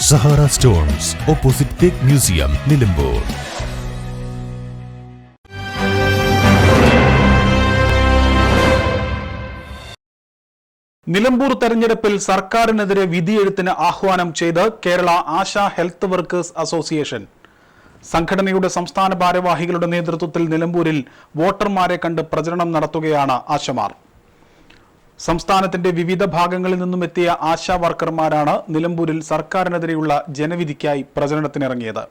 Sahara stones opposite teak museum Nilambur. Nilambur തെരഞ്ഞെടുപ്പിൽ സർക്കാരിനെതിരെ വിധിയെഴുത്തിന് ആഹ്വാനം ചെയ്ത് Kerala Asha health workers association. സംഘടനയുടെ സംസ്ഥാന ഭാരവാഹികളുടെ നേതൃത്വത്തിൽ നിലമ്പൂരിൽ വോട്ടർമാരെ കണ്ട് പ്രചരണം നടത്തുകയാണ് ആശമാർ. സംസ്ഥാനത്തിന്റെ വിവിധ ഭാഗങ്ങളിൽ നിന്നും എത്തിയ ആശാ വർക്കർമാരാണ് നിലമ്പൂരിൽ സർക്കാരിനെതിരെയുള്ള ജനവിധിക്കായി പ്രചരണത്തിനിറങ്ങിയത്.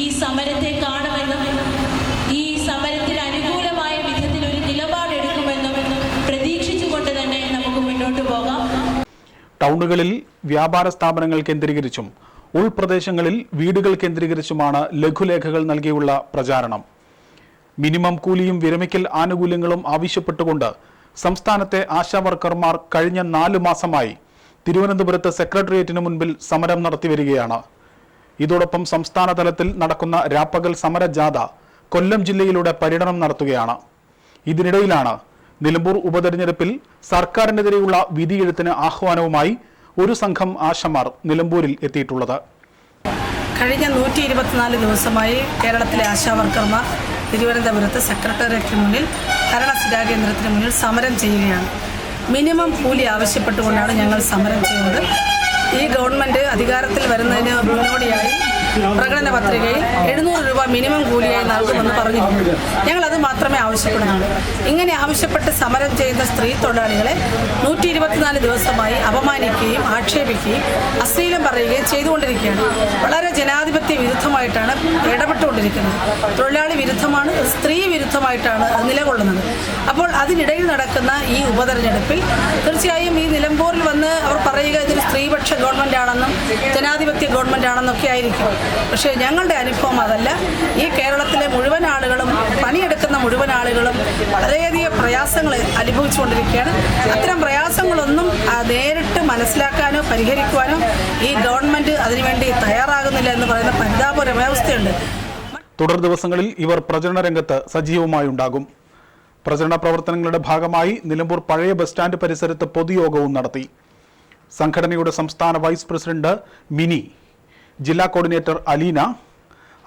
ഈ സമരത്തെ കാണുമെന്നും ഈ സമരത്തിന് അനുകൂലമായ വിധത്തിൽ ഒരു നിലപാടെടുക്കുമെന്നും പ്രതീക്ഷിച്ചുകൊണ്ട് തന്നെ നമുക്ക് മുന്നോട്ട് പോകാം. ടൗണുകളിൽ വ്യാപാര സ്ഥാപനങ്ങൾ കേന്ദ്രീകരിച്ചും ഉൾപ്രദേശങ്ങളിൽ വീടുകൾ കേന്ദ്രീകരിച്ചുമാണ് ലഘുലേഖകൾ നൽകിയുള്ള പ്രചാരണം. മിനിമം കൂലിയും വിരമിക്കൽ ആനുകൂല്യങ്ങളും ആവശ്യപ്പെട്ടുകൊണ്ട് സംസ്ഥാനത്തെ ആശാവർക്കർമാർ കഴിഞ്ഞ നാലു മാസമായി തിരുവനന്തപുരത്ത് സെക്രട്ടേറിയറ്റിന് മുൻപിൽ സമരം നടത്തിവരികയാണ് ഇതോടൊപ്പം സംസ്ഥാന തലത്തിൽ നടക്കുന്ന രാപ്പകൽ സമര ജാഥ കൊല്ലം ജില്ലയിലൂടെ പര്യടനം നടത്തുകയാണ്. ഇതിനിടയിലാണ് നിലമ്പൂർ ഉപതെരഞ്ഞെടുപ്പിൽ സർക്കാരിനെതിരെയുള്ള വിധിയെഴുത്തിന് ആഹ്വാനവുമായി ഒരു സംഘം ആശമാർ നിലമ്പൂരിൽ എത്തിയിട്ടുള്ളത്. കഴിഞ്ഞ നൂറ്റി ഇരുപത്തിനാല് ദിവസമായി കേരളത്തിലെ ആശാവർക്കർമാർ തിരുവനന്തപുരത്ത് സെക്രട്ടേറിയറ്റിന് മുന്നിൽ ഭരണ സ്ഥിരാകേന്ദ്രത്തിന് മുന്നിൽ സമരം ചെയ്യുകയാണ്. മിനിമം കൂലി ആവശ്യപ്പെട്ടുകൊണ്ടാണ് ഞങ്ങൾ സമരം ചെയ്യുന്നത്. ഈ ഗവൺമെന്റ് അധികാരത്തിൽ വരുന്നതിന് മുന്നോടിയായി പ്രകടന പത്രികയിൽ എഴുന്നൂറ് മിനിമം കൂലിയായി നൽകുമെന്ന് പറഞ്ഞിരുന്നു ഞങ്ങൾ അത് മാത്രമേ ആവശ്യപ്പെടുന്നുള്ളൂ. ഇങ്ങനെ ആവശ്യപ്പെട്ട് സമരം ചെയ്യുന്ന സ്ത്രീ തൊഴിലാളികളെ നൂറ്റി ഇരുപത്തിനാല് ദിവസമായി അപമാനിക്കുകയും ആക്ഷേപിക്കുകയും അശ്ലീലം പറയുകയും ചെയ്തുകൊണ്ടിരിക്കുകയാണ്. വളരെ ജനാധിപത്യ വിരുദ്ധമായിട്ടാണ് ഇടപെട്ടുകൊണ്ടിരിക്കുന്നത്. തൊഴിലാളി വിരുദ്ധമാണ് സ്ത്രീ വിരുദ്ധമായിട്ടാണ് അത് നിലകൊള്ളുന്നത്. അപ്പോൾ അതിനിടയിൽ നടക്കുന്ന ഈ ഉപതെരഞ്ഞെടുപ്പിൽ തീർച്ചയായും ഈ നിലമ്പൂരിൽ വന്ന് അവർ പറയുക ഇതൊരു സ്ത്രീപക്ഷ ഗവൺമെന്റ് ആണെന്നും ജനാധിപത്യ ഗവൺമെന്റ് ആണെന്നൊക്കെ ആയിരിക്കും. പക്ഷേ ഞങ്ങളുടെ അനുഭവം അതല്ല. ഈ കേരളത്തിലെ മുഴുവൻ ആളുകളും പണിയെടുക്കുന്ന മുഴുവൻ ആളുകളും വളരെയധികം പ്രയാസങ്ങൾ അനുഭവിച്ചുകൊണ്ടിരിക്കുകയാണ്. അത്തരം പ്രയാസങ്ങളൊന്നും നേരിട്ട് മനസ്സിലാക്കാനോ പരിഹരിക്കുവാനോ ഈ ഗവൺമെന്റ് അതിനുവേണ്ടി തയ്യാറാകുന്നില്ല എന്ന് പറയുന്ന പരിതാപരമാവസ്ഥയുണ്ട് തുടർ ദിവസങ്ങളിൽ ഇവർ പ്രചരണ രംഗത്ത് സജീവമായി ഉണ്ടാകും പ്രചരണ പ്രവർത്തനങ്ങളുടെ ഭാഗമായി നിലമ്പൂർ പഴയ ബസ് സ്റ്റാൻഡ് പരിസരത്ത് പൊതുയോഗവും നടത്തി. സംഘടനയുടെ സംസ്ഥാന വൈസ് പ്രസിഡന്റ് മിനി ജില്ലാ കോർഡിനേറ്റർ അലീന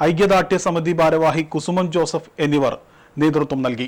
ഐക്യദാർഢ്യ സമിതി ഭാരവാഹി കുസുമം ജോസഫ് എന്നിവർ നേതൃത്വം നൽകി